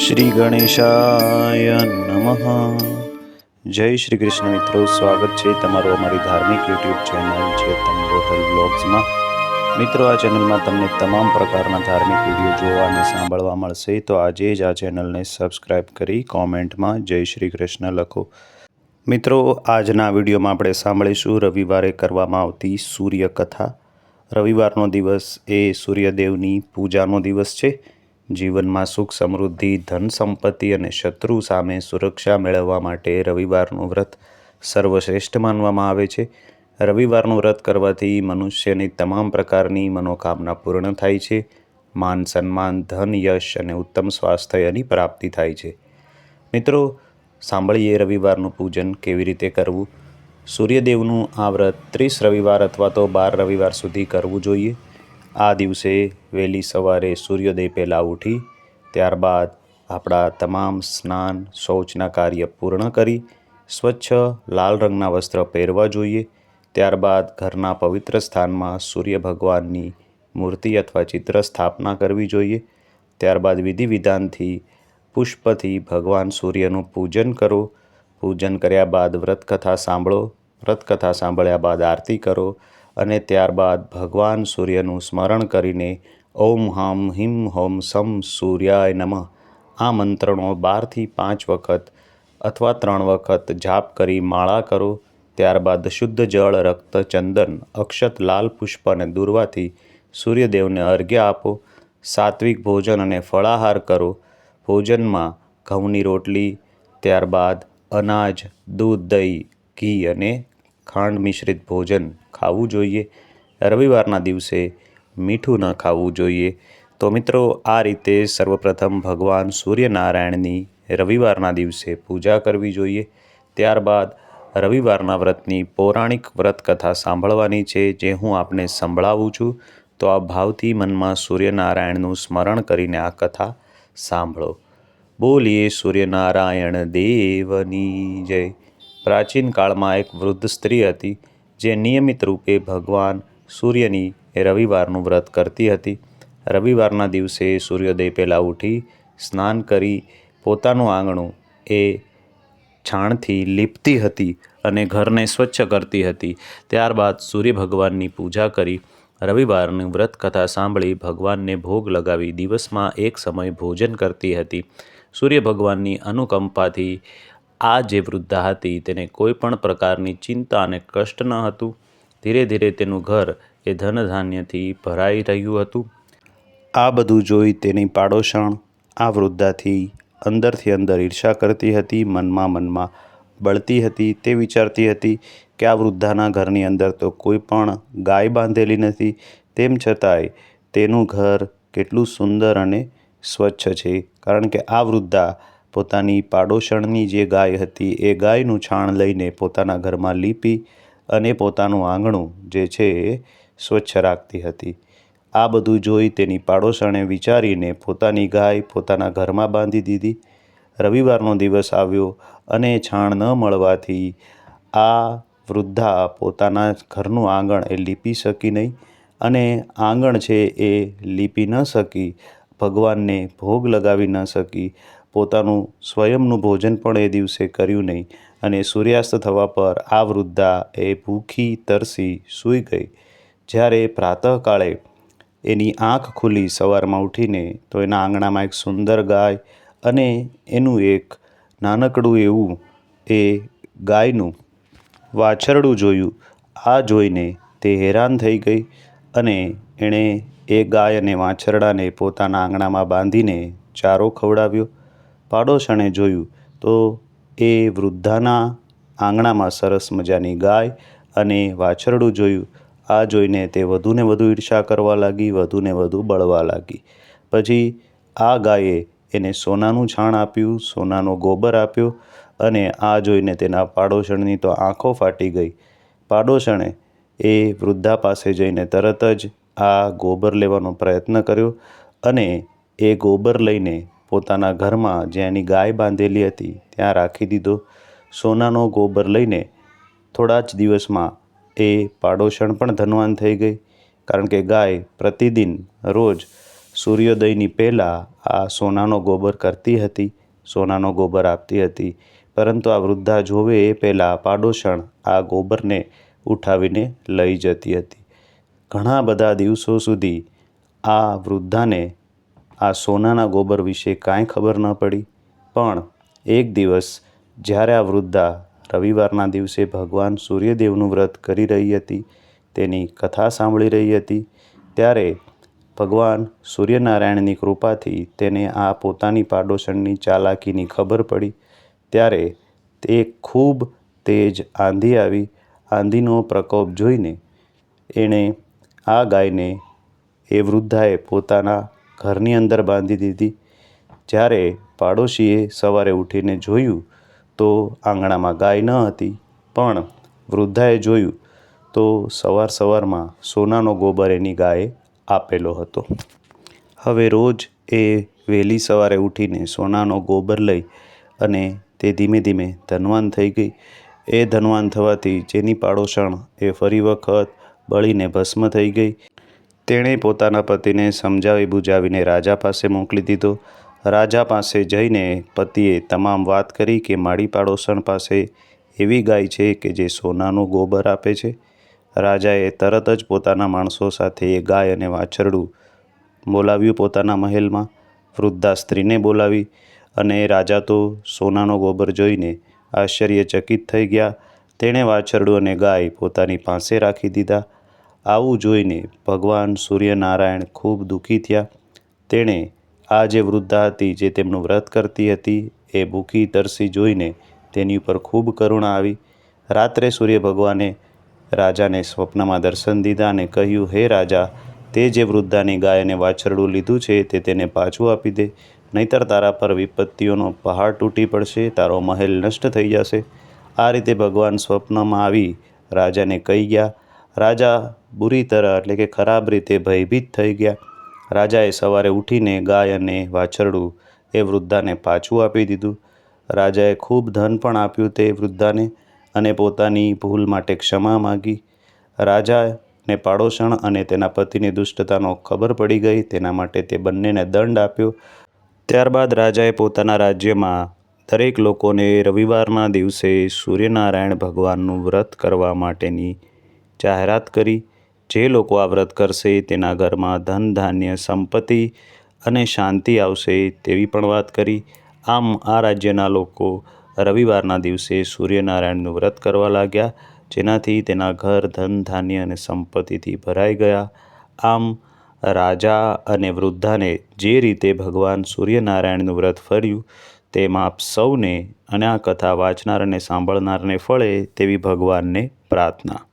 શ્રી ગણેશાય નમઃ. જય શ્રી કૃષ્ણ મિત્રો, સ્વાગત છે તમારું અમારી ધાર્મિક યુટ્યુબ ચેનલ છે તમરોહલ બ્લોગ્સમાં. મિત્રો, આ ચેનલમાં તમને તમામ પ્રકારના ધાર્મિક વીડિયો જોવા અને સાંભળવા મળશે, તો આજે જ આ ચેનલને સબસ્ક્રાઇબ કરી કોમેન્ટમાં જય શ્રી કૃષ્ણ લખો. મિત્રો, આજના વિડીયોમાં આપણે સાંભળીશું રવિવારે કરવામાં આવતી સૂર્યકથા. રવિવારનો દિવસ એ સૂર્યદેવની પૂજાનો દિવસ છે. જીવનમાં સુખ સમૃદ્ધિ, ધન સંપત્તિ અને શત્રુ સામે સુરક્ષા મેળવવા માટે રવિવારનું વ્રત સર્વશ્રેષ્ઠ માનવામાં આવે છે. રવિવારનું વ્રત કરવાથી મનુષ્યની તમામ પ્રકારની મનોકામના પૂર્ણ થાય છે. માન સન્માન, ધન, યશ અને ઉત્તમ સ્વાસ્થ્યની પ્રાપ્તિ થાય છે. મિત્રો, સાંભળીએ રવિવારનું પૂજન કેવી રીતે કરવું? સૂર્યદેવનું આ વ્રત ત્રીસ રવિવાર અથવા તો બાર રવિવાર સુધી કરવું જોઈએ. આ દિવસે વહેલી સવારે સૂર્યોદય પહેલાં ઉઠી, ત્યારબાદ આપણા તમામ સ્નાન, શૌચના કાર્ય પૂર્ણ કરી, સ્વચ્છ લાલ રંગના વસ્ત્ર પહેરવા જોઈએ. ત્યારબાદ ઘરના પવિત્ર સ્થાનમાં સૂર્ય ભગવાનની મૂર્તિ અથવા ચિત્ર સ્થાપના કરવી જોઈએ. ત્યારબાદ વિધિ વિધાનથી પુષ્પથી ભગવાન સૂર્યનું પૂજન કરો. પૂજન કર્યા બાદ વ્રતકથા સાંભળો. વ્રતકથા સાંભળ્યા બાદ આરતી કરો અને ત્યારબાદ ભગવાન સૂર્યનું સ્મરણ કરીને ઓમ હમ હિમ હોમ સમ સૂર્યાય નમઃ. આ મંત્રનો બારથી પાંચ વખત અથવા ત્રણ વખત જાપ કરી માળા કરો. ત્યારબાદ શુદ્ધ જળ, રક્ત, ચંદન, અક્ષત, લાલ પુષ્પ અને દૂરવાથી સૂર્યદેવને અર્ઘ્ય આપો. સાત્વિક ભોજન અને ફળાહાર કરો. ભોજનમાં ઘઉંની રોટલી, ત્યારબાદ અનાજ, દૂધ, દહીં ઘી અને ખાંડ મિશ્રિત ભોજન ખાવું જોઈએ. રવિવારના દિવસે મીઠું ન ખાવું જોઈએ. તો મિત્રો, આ રીતે સર્વપ્રથમ ભગવાન સૂર્યનારાયણની રવિવારના દિવસે પૂજા કરવી જોઈએ. ત્યારબાદ રવિવારના વ્રતની પૌરાણિક વ્રત કથા સાંભળવાની છે, જે હું આપને સંભળાવું છું. તો આ ભાવથી મનમાં સૂર્યનારાયણનું સ્મરણ કરીને આ કથા સાંભળો. બોલીએ સૂર્યનારાયણ દેવની જય. પ્રાચીન કાળમાં એક વૃદ્ધ સ્ત્રી હતી, જે નિયમિત રૂપે ભગવાન સૂર્યની રવિવારનું વ્રત કરતી હતી. રવિવારના દિવસે સૂર્યોદય પહેલાં ઉઠી સ્નાન કરી પોતાનું આંગણું એ છાણથી લીપતી હતી અને ઘરને સ્વચ્છ કરતી હતી. ત્યારબાદ સૂર્ય ભગવાનની પૂજા કરી રવિવારની વ્રત કથા સાંભળી ભગવાનને ભોગ લગાવી દિવસમાં એક સમય ભોજન કરતી હતી. સૂર્ય ભગવાનની અનુકંપાથી આ જે વૃદ્ધા હતી તેને કોઈ પણ પ્રકારની ચિંતા અને કષ્ટ ન હતું. ધીરે ધીરે તેનું ઘર એ ધનધાન્યથી ભરાઈ રહ્યું હતું. આ બધું જોઈ તેની પાડોશણ આ વૃદ્ધાથી અંદરથી અંદર ઈર્ષા કરતી હતી, મનમાં મનમાં બળતી હતી, તે વિચારતી હતી કે આ વૃદ્ધાના ઘરની અંદર તો કોઈ પણ ગાય બાંધેલી નથી. તેમ છતાંય તેનું ઘર કેટલું સુંદર અને સ્વચ્છ છે. કારણ કે આ વૃદ્ધા પોતાની પાડોશણની જે ગાય હતી એ ગાયનું છાણ લઈને પોતાના ઘરમાં લીપી અને પોતાનું આંગણું જે છે એ સ્વચ્છ રાખતી હતી. આ બધું જોઈ તેની પાડોશણે વિચારીને પોતાની ગાય પોતાના ઘરમાં બાંધી દીધી. રવિવારનો દિવસ આવ્યો અને છાણ ન મળવાથી આ વૃદ્ધા પોતાના ઘરનું આંગણ એ લીપી શકી નહીં અને આંગણ છે એ લીપી ન શકી ભગવાનને ભોગ લગાવી ન શકી. પોતાનું સ્વયંનું ભોજન પણ એ દિવસે કર્યું નહીં અને સૂર્યાસ્ત થવા પર આ વૃદ્ધા એ ભૂખી તરસી સૂઈ ગઈ. જ્યારે પ્રાતઃકાળે એની આંખ ખુલી સવારમાં ઉઠીને તો એના આંગણામાં એક સુંદર ગાય અને એનું એક નાનકડું એવું એ ગાયનું વાછરડું જોયું. આ જોઈને તે હેરાન થઈ ગઈ અને એણે એ ગાય અને વાછરડાને પોતાના આંગણામાં બાંધીને ચારો ખવડાવ્યો. પાડોશણે જોયું તો એ વૃદ્ધાના આંગણામાં સરસ મજાની ગાય અને વાછરડું જોયું. આ જોઈને તે વધુને વધુ ઈર્ષા કરવા લાગી, વધુને વધુ બળવા લાગી. પછી આ ગાયે એને સોનાનું છાણ આપ્યું, સોનાનો ગોબર આપ્યો અને આ જોઈને તેના પાડોશણની તો આંખો ફાટી ગઈ. પાડોશણે એ વૃદ્ધા પાસે જઈને તરત જ આ ગોબર લેવાનો પ્રયત્ન કર્યો અને એ ગોબર લઈને પોતાના ઘરમાં જ્યાં એની ગાય બાંધેલી હતી ત્યાં રાખી દીધો. સોનાનો ગોબર લઈને થોડા જ દિવસમાં એ પાડોશણ પણ ધનવાન થઈ ગઈ, કારણ કે ગાય પ્રતિદિન રોજ સૂર્યોદયની પહેલાં આ સોનાનો ગોબર કરતી હતી, સોનાનો ગોબર આપતી હતી. પરંતુ આ વૃદ્ધા જોવે એ પહેલાં પાડોશણ આ ગોબરને ઉઠાવીને લઈ જતી હતી. ઘણા બધા દિવસો સુધી આ વૃદ્ધાને આ સોનાના ગોબર વિશે કાંઈ ખબર ન પડી. પણ એક દિવસ જ્યારે આ વૃદ્ધા રવિવારના દિવસે ભગવાન સૂર્યદેવનું વ્રત કરી રહી હતી, તેની કથા સાંભળી રહી હતી, ત્યારે ભગવાન સૂર્યનારાયણની કૃપાથી તેને આ પોતાની પાડોશણની ચાલાકીની ખબર પડી. ત્યારે તે ખૂબ તેજ આંધી આવી, આંધીનો પ્રકોપ જોઈને એણે આ ગાયને એ વૃદ્ધાએ પોતાના ઘરની અંદર બાંધી દીધી. જ્યારે પાડોશીએ સવારે ઉઠીને જોયું તો આંગણામાં ગાય ન હતી, પણ વૃદ્ધાએ જોયું તો સવાર સવારમાં સોનાનો ગોબર એની ગાયે આપેલો હતો. હવે રોજ એ વહેલી સવારે ઉઠીને સોનાનો ગોબર લઈ અને તે ધીમે ધીમે ધનવાન થઈ ગઈ. એ ધનવાન થવાથી જેની પાડોશણ એ ફરી વખત બળીને ભસ્મ થઈ ગઈ. તેણે પોતાના પતિને સમજાવી બુજાવીને રાજા પાસે મોકલી દીધો. રાજા પાસે જઈને પતિએ તમામ વાત કરી કે માળી પાડોશણ પાસે એવી ગાય છે કે જે સોનાનું ગોબર આપે છે. રાજાએ તરત જ પોતાના માણસો સાથે એ ગાય અને વાછરડું બોલાવ્યું પોતાના મહેલમાં. વૃદ્ધા સ્ત્રીને બોલાવી અને રાજા તો સોનાનો ગોબર જોઈને આશ્ચર્યચકિત થઈ ગયા. તેણે વાછરડું અને ગાય પોતાની પાસે રાખી દીધા. આવું જોઈને ભગવાન સૂર્યનારાયણ ખૂબ દુઃખી થયા. તેણે આ જે વૃદ્ધા હતી જે તેમનું વ્રત કરતી હતી, એ ભૂખી તરસી જોઈને તેની ઉપર ખૂબ કરુણા આવી. રાત્રે સૂર્ય ભગવાને રાજાને સ્વપ્નમાં દર્શન દીધા અને કહ્યું, હે રાજા, તે જે વૃદ્ધાની ગાય અને વાછરડું લીધું છે, તે તેને પાછું આપી દે. નહીતર તારા પર વિપત્તિઓનો પહાડ તૂટી પડશે, તારો મહેલ નષ્ટ થઈ જશે. આ રીતે ભગવાન સ્વપ્નમાં આવી રાજાને કહી ગયા. રાજા બુરી તરહ એટલે કે ખરાબ રીતે ભયભીત થઈ ગયા. રાજાએ સવારે ઉઠીને ગાય અને વાછરડું એ વૃદ્ધાને પાછું આપી દીધું. રાજાએ ખૂબ ધન પણ આપ્યું તે વૃદ્ધાને અને પોતાની ભૂલ માટે ક્ષમા માગી. રાજાને પાડોશણ અને તેના પતિની દુષ્ટતાનો ખબર પડી ગઈ. તેના માટે તે બંનેને દંડ આપ્યો. ત્યારબાદ રાજાએ પોતાના રાજ્યમાં દરેક લોકોને રવિવારના દિવસે સૂર્યનારાયણ ભગવાનનું વ્રત કરવા માટેની જાહેરાત કરી. જે લોકો આ વ્રત કરશે તેના ઘરમાં ધન, ધાન્ય, સંપત્તિ અને શાંતિ આવશે તેવી પણ વાત કરી. આમ આ રાજ્યના લોકો રવિવારના દિવસે સૂર્યનારાયણનું વ્રત કરવા લાગ્યા, જેનાથી તેના ઘર ધન, ધાન્ય અને સંપત્તિથી ભરાઈ ગયા. આમ રાજા અને વૃદ્ધાને જે રીતે ભગવાન સૂર્યનારાયણનું વ્રત ફર્યું, તેમ આપ સૌને અને આ કથા વાંચનાર અને સાંભળનારને ફળે તેવી ભગવાનને પ્રાર્થના.